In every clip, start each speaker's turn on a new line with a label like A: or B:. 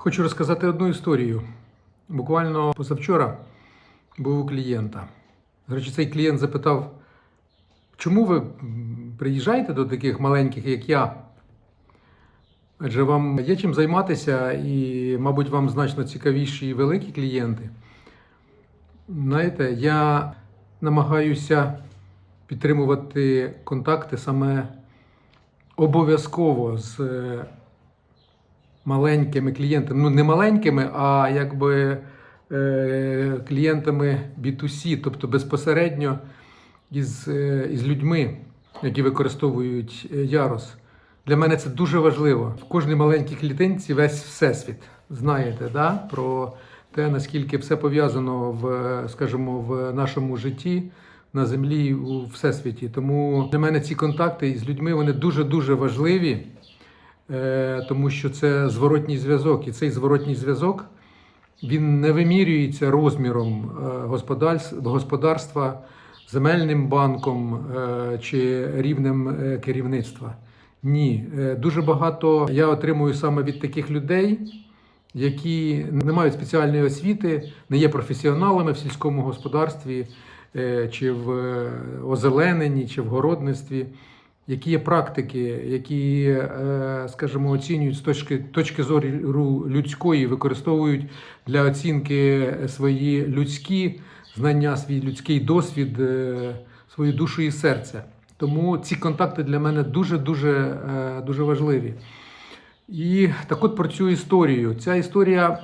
A: Хочу розказати одну історію. Буквально позавчора був у клієнта. До речі, цей клієнт запитав, чому ви приїжджаєте до таких маленьких, як я? Адже вам є чим займатися, і, мабуть, вам значно цікавіші і великі клієнти. Знаєте, я намагаюся підтримувати контакти саме обов'язково з е, маленькими клієнтами. Ну, не маленькими, а якби е, клієнтами B2C, тобто безпосередньо із, е, із людьми, які використовують е, Ярос. Для мене це дуже важливо. В кожній маленькій клітинці весь всесвіт. Знаєте, да? про те, наскільки все пов'язано в, скажімо, в нашому житті на землі у всесвіті. Тому для мене ці контакти із людьми вони дуже-дуже важливі, е, тому що це зворотній зв'язок. І цей зворотній зв'язок він не вимірюється розміром е, господарства, земельним банком е, чи рівнем е, керівництва. Ні, Е, дуже багато я отримую саме від таких людей, які не мають спеціальної освіти, не є професіоналами в сільському господарстві, е, чи в е, озелененні, чи в городництві, які є практики, які, е, скажімо, оцінюють з точки, точки зору людської, використовують для оцінки свої людські знання, свій людський досвід, е, свою душу і серце. Тому ці контакти для мене дуже дуже е, дуже важливі. І так от про цю історію. Ця історія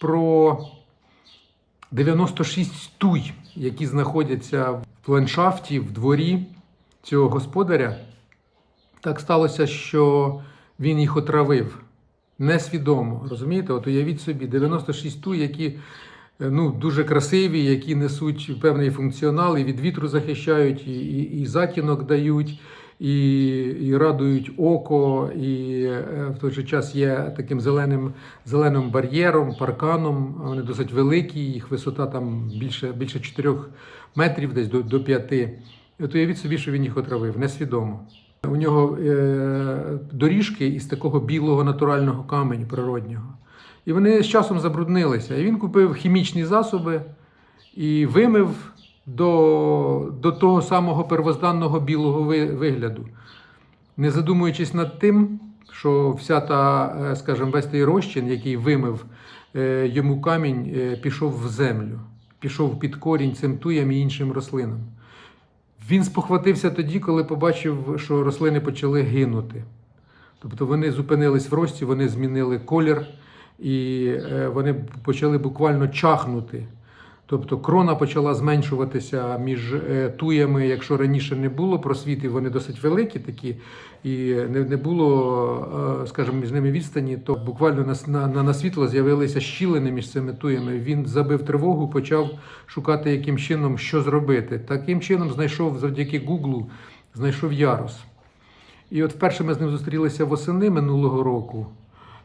A: про 96 туй, які знаходяться в ландшафті, в дворі цього господаря. Так сталося, що він їх отравив несвідомо. Розумієте? От уявіть собі, 96 туй, які е, ну, дуже красиві, які несуть певний функціонал, і від вітру захищають, і, і, і затінок дають, і, і радують око, і е, в той же час є таким зеленим, зеленим бар'єром, парканом. Вони досить великі, їх висота там більше, більше 4 метрів, десь до, до 5. От уявіть собі, що він їх отравив, несвідомо. У нього е, доріжки із такого білого натурального каменю природнього. І вони з часом забруднилися. І він купив хімічні засоби і вимив до, до того самого первозданного білого ви- вигляду, не задумуючись над тим, що вся та, е, скажімо, весь той розчин, який вимив е, йому камінь, пішов в землю, пішов під корінь цим туям і іншим рослинам. Він спохватився тоді, коли побачив, що рослини почали гинути. Тобто вони зупинились в рості, вони змінили колір і е, вони почали буквально чахнути. Тобто крона почала зменшуватися між е, туями, якщо раніше не було просвітів, вони досить великі такі, і не, було, е, скажімо, між ними відстані, то буквально на, на, на світло з'явилися щілини між цими туями. Він забив тривогу, почав шукати, яким чином що зробити. Таким чином знайшов завдяки Гуглу, знайшов ярус. І от вперше ми з ним зустрілися восени минулого року.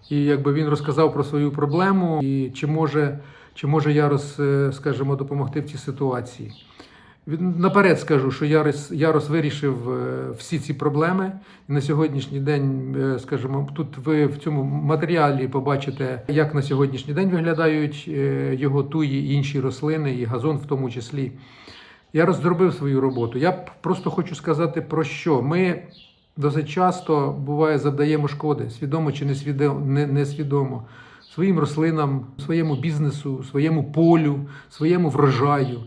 A: І якби він розказав про свою проблему, і чи може, чи може Ярос, е, скажімо, допомогти в цій ситуації. Наперед скажу, що Ярос, Ярос вирішив е, всі ці проблеми. На сьогоднішній день, е, скажімо, тут ви в цьому матеріалі побачите, як на сьогоднішній день виглядають його туї інші рослини, і газон в тому числі. Я розробив свою роботу. Я просто хочу сказати про що. Ми досить часто буває завдаємо шкоди, свідомо чи несвідомо, своїм рослинам, своєму бізнесу, своєму полю, своєму врожаю,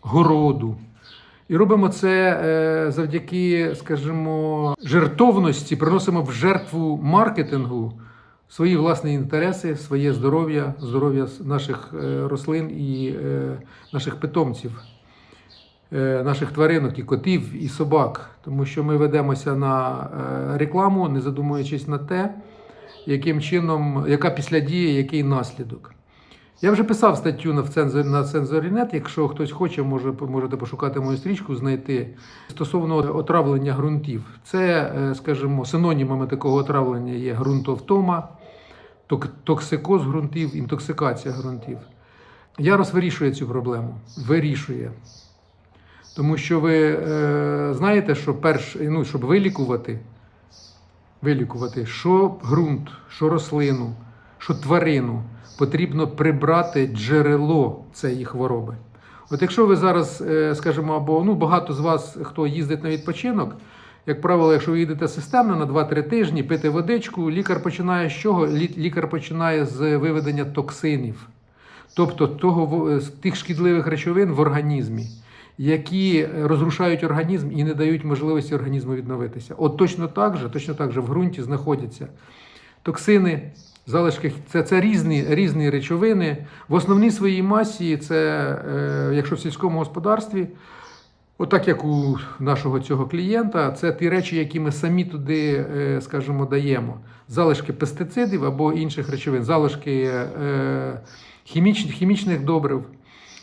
A: городу. І робимо це е, завдяки, скажімо, жертовності, приносимо в жертву маркетингу свої власні інтереси, своє здоров'я, здоров'я наших е, рослин і е, наших питомців наших тваринок, і котів, і собак, тому що ми ведемося на рекламу, не задумуючись на те, яким чином, яка після дії, який наслідок. Я вже писав статтю на на цензорінет, якщо хтось хоче, може, можете пошукати мою стрічку, знайти стосовно отравлення ґрунтів. Це, е, скажімо, синонімами такого отравлення є ґрунтовтома, токсикоз ґрунтів, інтоксикація ґрунтів. Ярос вирішує цю проблему. Вирішує. Тому що ви е, знаєте, що перш, ну, щоб вилікувати, вилікувати що ґрунт, що рослину, що тварину потрібно прибрати джерело цієї хвороби. От якщо ви зараз, е, скажімо, або ну, багато з вас, хто їздить на відпочинок, як правило, якщо ви їдете системно на 2-3 тижні, пити водичку, лікар починає з чого? Лікар починає з виведення токсинів, тобто того, з тих шкідливих речовин в організмі, які розрушають організм і не дають можливості організму відновитися. От точно так же, точно так же в ґрунті знаходяться токсини, залишки це, це різні, різні речовини. В основній своїй масі, це, е, якщо в сільському господарстві, отак як у нашого цього клієнта, це ті речі, які ми самі туди, е, скажімо, даємо. Залишки пестицидів або інших речовин, залишки е, хіміч, хімічних добрив.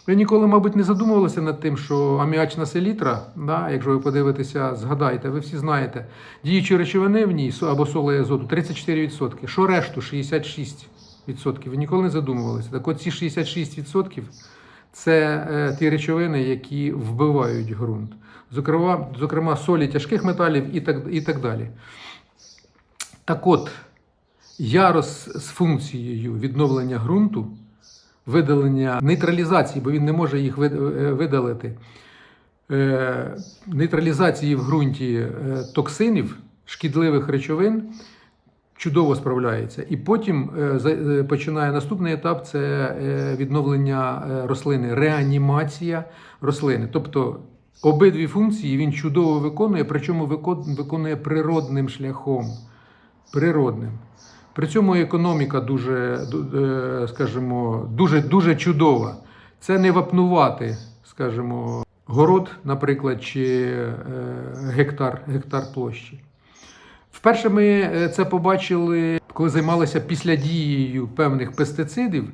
A: Ви ніколи, мабуть, не задумувалися над тим, що аміачна селітра, да, якщо ви подивитеся, згадаєте, ви всі знаєте, діючі речовини в ній або соло і азоту 34%. Що решту 66%. Ви ніколи не задумувалися. Так от ці 66% це е, ті речовини, які вбивають ґрунт. Зокрема, зокрема, солі тяжких металів і так, і так далі. Так от, ярос з функцією відновлення ґрунту, видалення нейтралізації, бо він не може їх е, видалити, е, нейтралізації в ґрунті е, токсинів, шкідливих речовин чудово справляється. І потім починає наступний етап це відновлення рослини, реанімація рослини. Тобто обидві функції він чудово виконує, причому виконує природним шляхом. Природним. При цьому економіка дуже, ду- е, скажімо, дуже, дуже чудова. Це не вапнувати, скажімо, город, наприклад, чи е, гектар, гектар площі. Вперше ми е, це побачили, коли займалися після дією певних пестицидів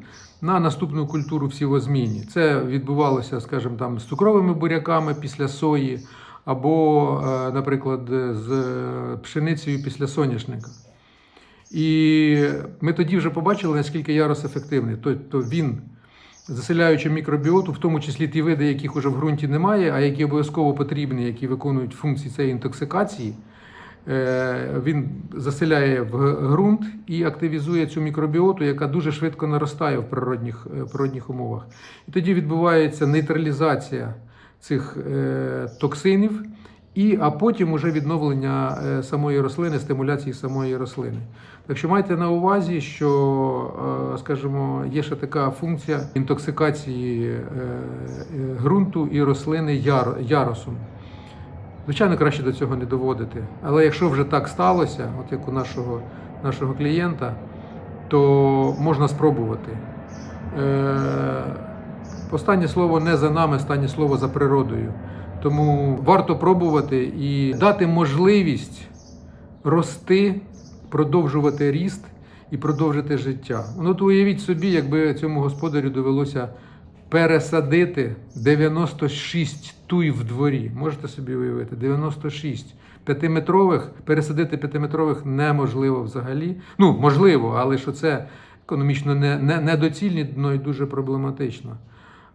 A: на наступну культуру в сівозміні. Це відбувалося, скажімо, там з цукровими буряками після сої, або, наприклад, з пшеницею після соняшника. І ми тоді вже побачили, наскільки ярос ефективний. Тобто він, заселяючи мікробіоту, в тому числі ті види, яких уже в ґрунті немає, а які обов'язково потрібні, які виконують функції цієї інтоксикації, е, він заселяє в ґрунт і активізує цю мікробіоту, яка дуже швидко наростає в природних, е, природних умовах. І тоді відбувається нейтралізація цих е, токсинів, і, а потім уже відновлення е, самої рослини, стимуляції самої рослини. Так що майте на увазі, що, е, скажімо, є ще така функція інтоксикації е, ґрунту і рослини яр- яросом. Звичайно, краще до цього не доводити. Але якщо вже так сталося, от як у нашого, нашого клієнта, то можна спробувати. Останнє слово не за нами, останнє слово за природою. Тому варто пробувати і дати можливість рости, продовжувати ріст і продовжити життя. Ну, от уявіть собі, якби цьому господарю довелося пересадити 96 туй в дворі. Можете собі уявити? 96. П'ятиметрових, пересадити п'ятиметрових неможливо взагалі. Ну, можливо, але що це економічно не, не, і дуже проблематично.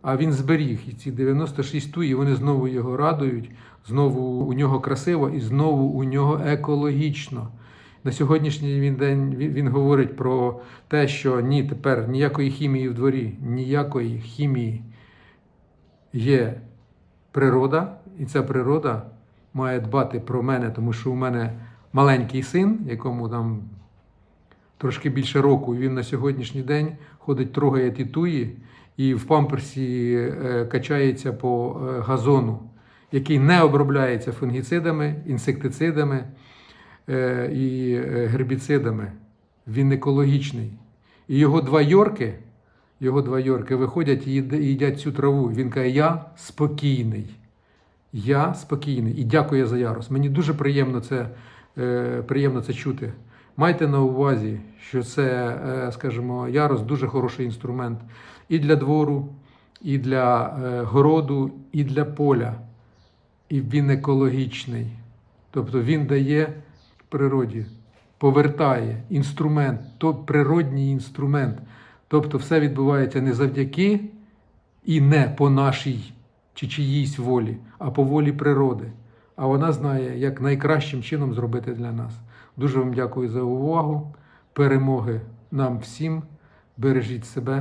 A: А він зберіг і ці 96 туй, і вони знову його радують, знову у нього красиво і знову у нього екологічно. На сьогоднішній день він, говорить про те, що ні, тепер ніякої хімії в дворі, ніякої хімії є природа, і ця природа має дбати про мене, тому що у мене маленький син, якому там трошки більше року, і він на сьогоднішній день ходить, трогає ті туї і в памперсі е, качається по е, газону, який не обробляється фунгіцидами, інсектицидами е, і гербіцидами. Він екологічний. І його два йорки, його два йорки виходять і їд- їдять цю траву. Він каже: Я спокійний. Я спокійний і дякую за ярос. Мені дуже приємно це, приємно це чути. Майте на увазі, що це, скажімо, ярос дуже хороший інструмент і для двору, і для е, городу, і для поля. І він екологічний. Тобто він дає природі, повертає інструмент, то природній інструмент. Тобто все відбувається не завдяки і не по нашій чи чиїсь волі, а по волі природи. А вона знає, як найкращим чином зробити для нас. Дуже вам дякую за увагу. Перемоги нам всім. Бережіть себе.